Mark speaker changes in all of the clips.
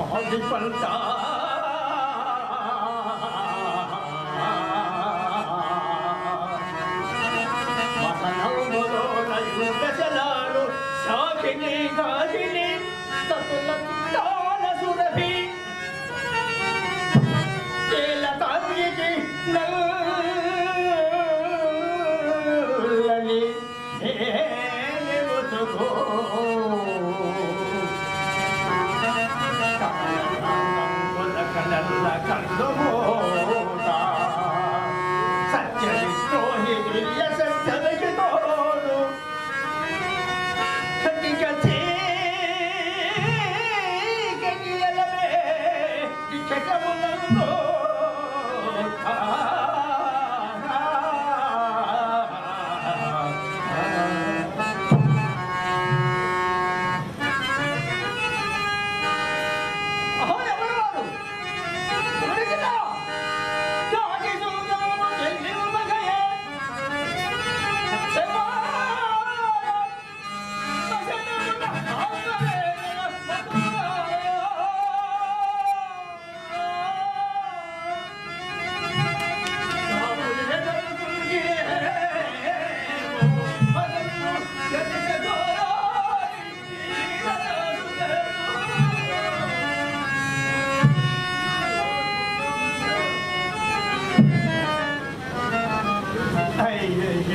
Speaker 1: 好好给我 Hey,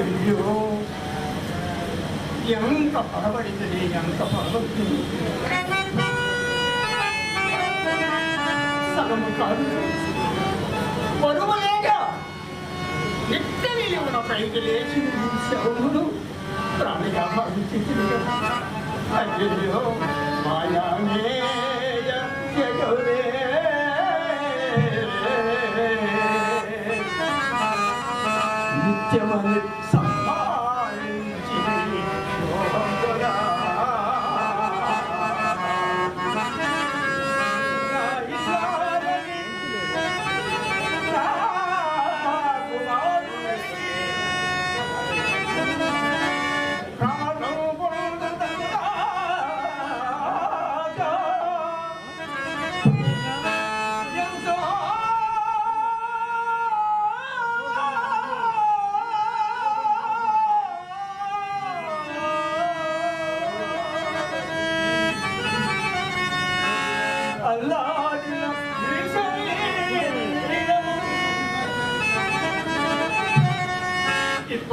Speaker 1: అయ్యో. ఎంత పొడబడింది ఎంత పొడబడుతుంది సగము కాదు. పొరుగు లేక నిత్యని పైకి లేచి శవమును ప్రాణిగా భావించింది అయ్యో మాయానే జగవే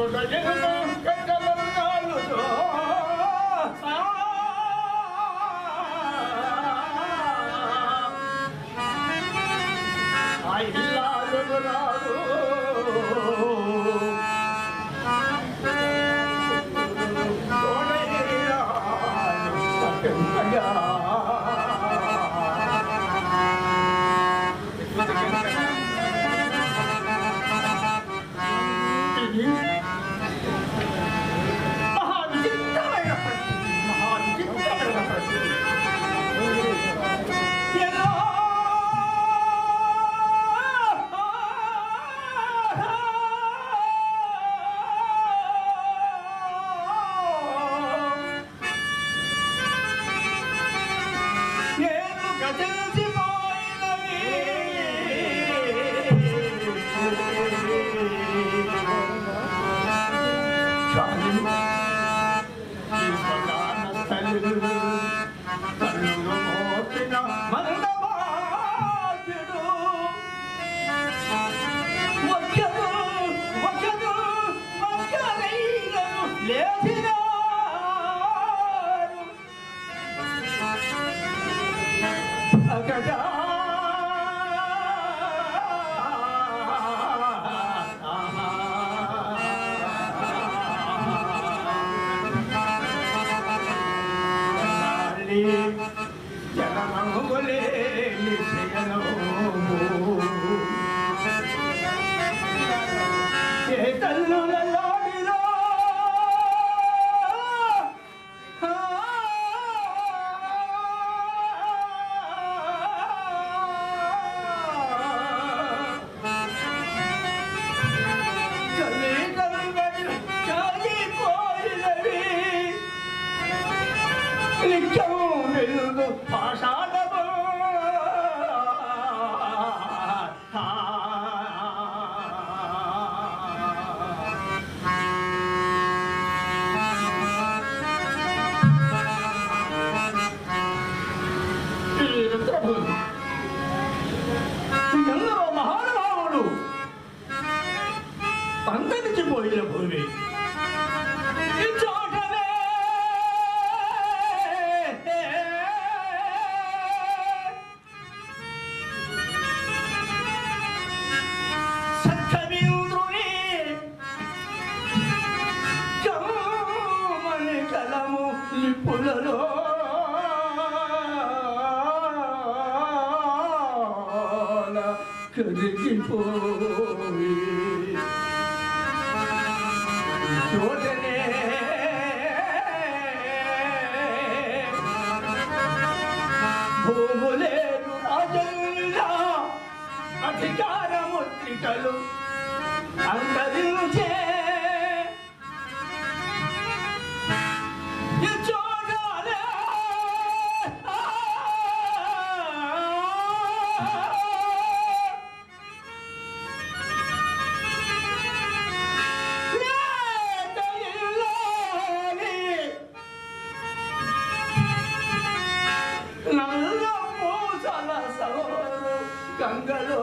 Speaker 1: சொல்ற జగమంగులే సంతరించిపోయిన భూమి. నిప్పులలో కదిగిపో భూములేరు రాజల్లా అధికారముత్రికలు అందరించే గంగలో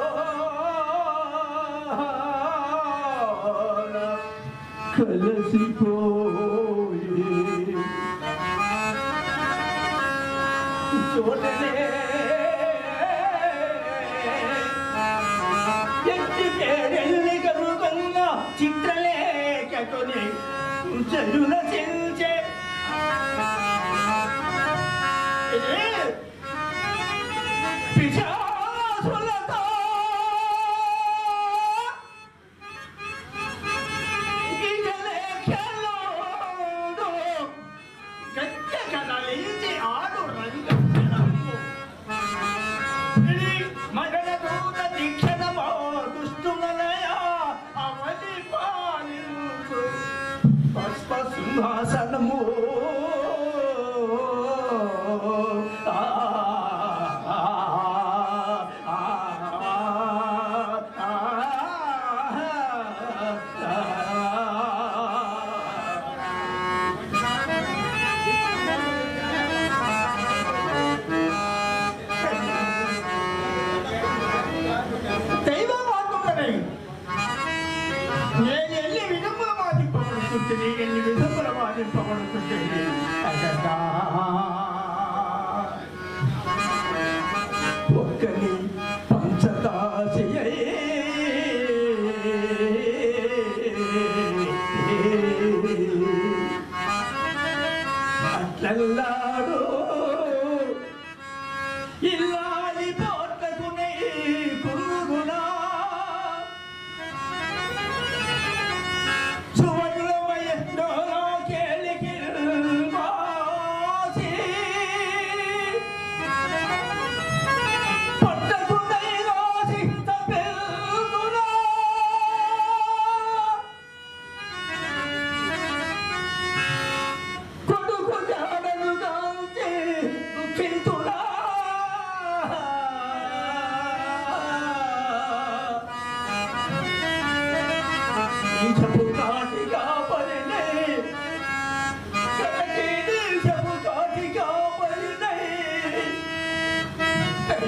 Speaker 1: కలసిపోయి చూడలే ఎత్తికేడెల్లి కనుగొన్న చెల్లి Masanamur. అట్లల్లాడో ఇలా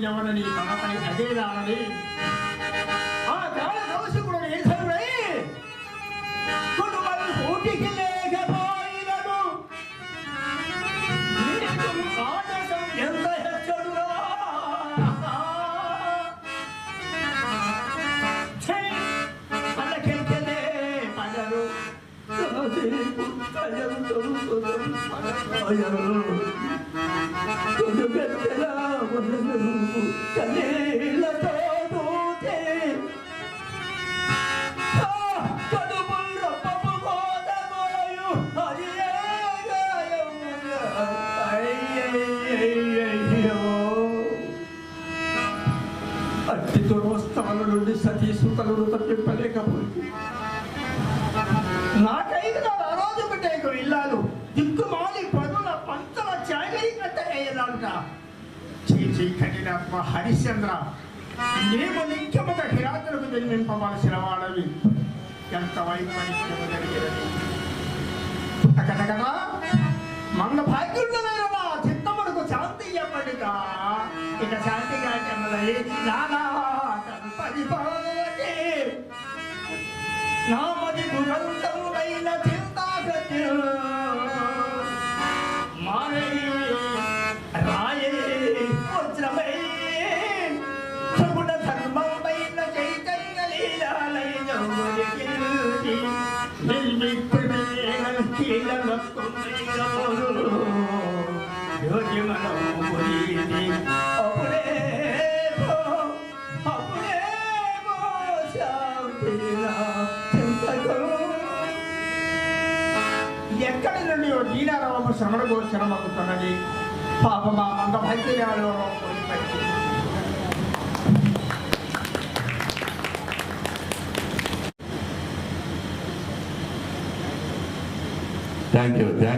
Speaker 1: కొనిపోయినవనని తనపై అదే రావాలి ఆ కాల కౌశకుడు ఏసరుడై కుటుంబాలు కోటికి లేకపోయినను నీకు ఆదర్శం ఎంత హెచ్చరురా ఛీ! పల్లకెళ్తేనే పగలు కాసేపు కళ్ళతో పగలు. అట్టి దురవస్థల నుండి సతీసుతలను తప్పింపలేకపోయింది నాకైదు నా ఇల్లాలు దిక్కుమాలి పనుల పంచల చాగరి కట్టేయాలంట చీచి కఠినాత్మ హరిశ్చంద్ర నీవు నిత్యముగా కిరాతులకు జన్మింపవలసిన వాడవి. ఎంత వైపరీత్యము జరిగినది. అక్కడ కదా మన భాగ్యుడమైన మా చిత్తమునకు శాంతి ఇవ్వబడిగా ఇక శాంతిగా చెన్నదై నానా నామది దురంతములైన చింతాగత్యం శ్రమణ గోచరమవుతున్నది పాప మా మంద భైద్యాలు
Speaker 2: థ్యాంక్ యూ థ్యాంక్